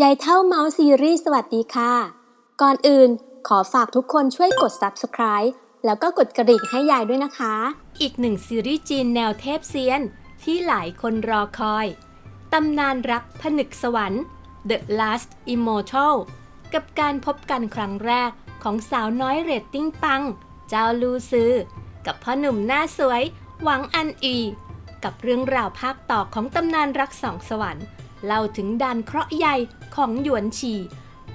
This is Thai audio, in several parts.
ยายเท่าเมาส์ซีรีส์สวัสดีค่ะ ก่อนอื่นขอฝากทุกคนช่วยกด Subscribe แล้วก็กดกระดิ่งให้ยายด้วยนะคะ อีกหนึ่งซีรีส์จีนแนวเทพเซียน ที่หลายคนรอคอย ตำนานรักผนึกสวรรค์ The Last Immortal กับการพบกันครั้งแรกของสาวน้อยเรตติ้งปัง เจ้าลูซือ กับพ่อหนุ่มหน้าสวย หวังอันอี กับเรื่องราวภาคต่อของตำนานรักสองสวรรค์ เล่าถึงดานเคราะห์ใหญ่ของหยวนฉี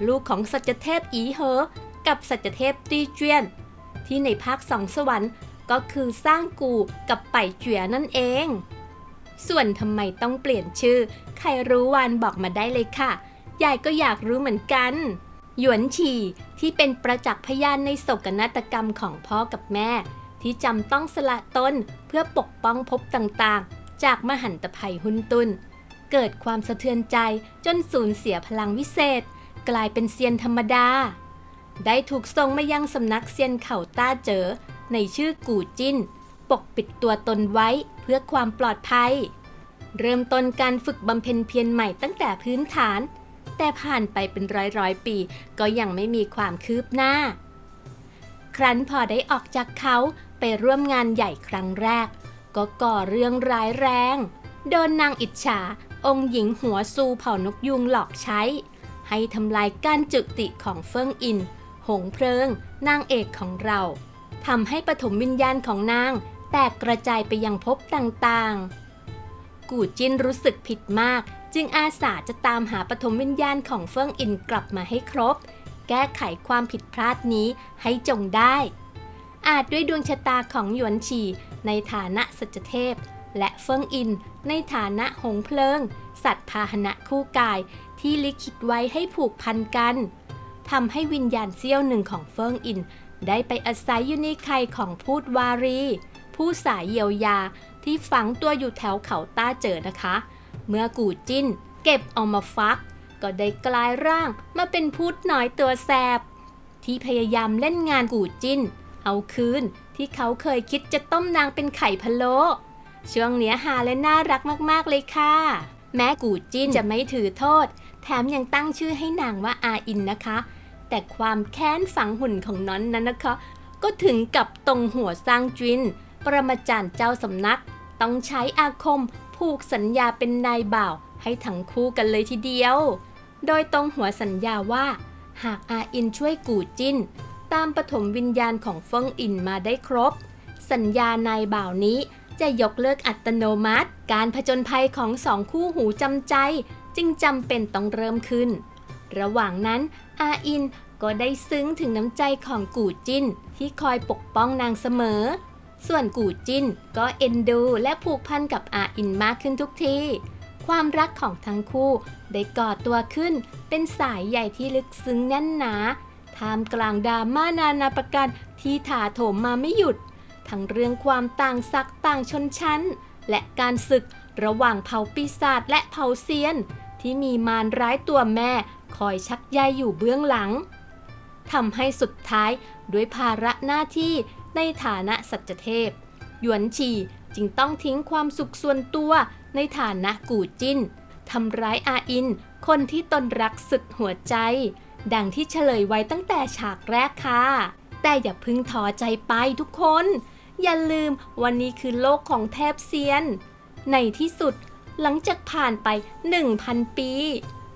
ลูกของสัจเทพอีเหอ กับสัจเทพตีเจียน ที่ในภาคสองสวรรค์ก็คือสร้างกูกับไปเจียนั่นเอง ส่วนทำไมต้องเปลี่ยนชื่อ ใครรู้วันบอกมาได้เลยค่ะ ยายก็อยากรู้เหมือนกัน หยวนฉีที่เป็นประจักษ์พยานในโศกนาฏกรรมของพ่อกับแม่ ที่จำต้องสละตนเพื่อปกป้องภพต่างๆ จากมหันตภัยหุนตุน เกิดความสะเทือนใจจนสูญเสียพลังวิเศษ กลายเป็นเซียนธรรมดา ได้ถูกส่งมายังสำนักเซียนเข่าต้าเจอ ในชื่อกู่จิ้น ปกปิดตัวตนไว้เพื่อความปลอดภัย เริ่มต้นการฝึกบำเพ็ญเพียรใหม่ตั้งแต่พื้นฐาน แต่ผ่านไปเป็นร้อยร้อยปี ก็ยังไม่มีความคืบหน้า ครั้นพอได้ออกจากเขาไปร่วมงานใหญ่ครั้งแรก ก็ก่อเรื่องร้ายแรง โดนนางอิจฉา องค์หญิงหัวซูเผ่านกยุงหลอกใช้ ให้ทำลายการจุติของเฟิงอิน หงเพลิง นางเอกของเราทำให้ปฐมวิญญาณของนาง แตกกระจายไปยังภพต่างๆ กูจินรู้สึกผิดมาก จึงอาสาจะตามหาปฐมวิญญาณของเฟิงอินกลับมาให้ครบ แก้ไขความผิดพลาดนี้ให้จงได้ อาจด้วยดวงชะตาของหยวนฉีในฐานะสัจเทพ และเฟิงอิน ในฐานะหงเพลิง สัตว์พาหนะคู่กายที่ลิขิตไว้ให้ผูกพันกันทำให้วิญญาณเสี้ยวหนึ่งของเฟิงอิน ได้ไปอาศัยอยู่ในไข่ของพูดวารี ผู้สายเยียวยาที่ฝังตัวอยู่แถวเขาต้าเจอนะคะ เมื่อกูจิ้น เก็บเอามาฟัก ก็ได้กลายร่างมาเป็นพูดน้อยตัวแสบ ที่พยายามเล่นงานกูจิ้น เอาคืนที่เขาเคยคิดจะต้มนางเป็นไข่พะโล้ ช่วงเนี้ยหาและน่ารักมากๆเลยค่ะ แม้กูจิ้นจะไม่ถือโทษ แถมยังตั้งชื่อให้นางว่าอาอินนะคะ แต่ความแค้นฝังหุ่นของน้อนนั้นนะคะ ก็ถึงกับตรงหัวสร้างจิน ประมาจารย์เจ้าสำนัก ต้องใช้อาคมผูกสัญญาเป็นนายบ่าว ให้ทั้งคู่กันเลยทีเดียว โดยตรงหัวสัญญาว่า หากอาอินช่วยกูจิ้น ตามปฐมวิญญาณของเฟิงอินมาได้ครบ สัญญานายบ่าวนี้ จะยกเลิกอัตโนมัติ การผจญภัยของสองคู่หูจำใจ จึงจำเป็นต้องเริ่มขึ้น ระหว่างนั้นอาอินก็ได้ซึ้งถึงน้ำใจของกูจินที่คอยปกป้องนางเสมอ ส่วนกูจินก็เอ็นดูและผูกพันกับอาอินมากขึ้นทุกที ความรักของทั้งคู่ได้ก่อตัวขึ้น เป็นสายใหญ่ที่ลึกซึ้งแน่นหนาท่ามกลางดราม่านานาประการที่ถาโถมมาไม่หยุด ทั้งเรื่องความต่างศักต่างชนชั้น และการศึกระหว่างเผ่าปีศาจและเผ่าเซียน ที่มีมารร้ายตัวแม่คอยชักใยอยู่เบื้องหลังทำให้สุดท้ายด้วยภาระหน้าที่ในฐานะสัจเทพ หยวนฉีจึงต้องทิ้งความสุขส่วนตัวในฐานะกู่จิ้นทำร้ายอาอิน คนที่ตนรักสุดหัวใจ ดังที่เฉลยไว้ตั้งแต่ฉากแรกค่ะ แต่อย่าพึ่งท้อใจไปทุกคน อย่าลืมวันนี้คือโลกของเทพเซียน ในที่สุดหลังจากผ่านไป 1,000 ปี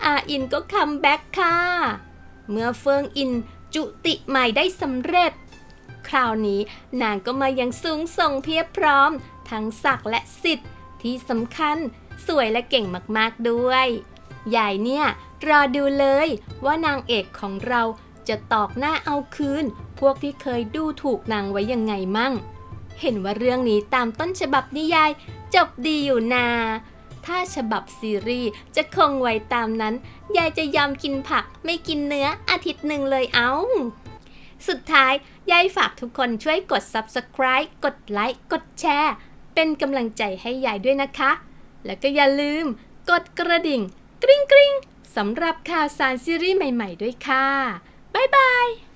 อาอินก็คัมแบ็กค่ะ เมื่อเฟิงอินจุติใหม่ได้สำเร็จ คราวนี้นางก็มายังสูงส่งเพียบพร้อม ทั้งศักดิ์และสิทธิ์ที่สำคัญสวยและเก่งมากๆด้วยยายเนี่ยรอดูเลยว่านางเอกของเราจะตอกหน้าเอาคืน พวกที่เคยดูถูกนางไว้ยังไงมั่ง เห็นว่าเรื่องนี้ตามต้นฉบับนิยาย จบดีอยู่นา ถ้าฉบับซีรีส์จะคงไว้ตามนั้น ยายจะยอมกินผักไม่กินเนื้ออาทิตย์หนึ่งเลยเอาสุดท้าย ยายฝากทุกคนช่วยกด subscribe กดไลค์ กดแชร์ เป็นกำลังใจให้ยายด้วยนะคะ แล้วก็อย่าลืม กดกระดิ่ง กริ๊งกริ๊งสำหรับข่าวสารซีรีส์ใหม่ ๆ ด้วยค่ะ บ๊ายบาย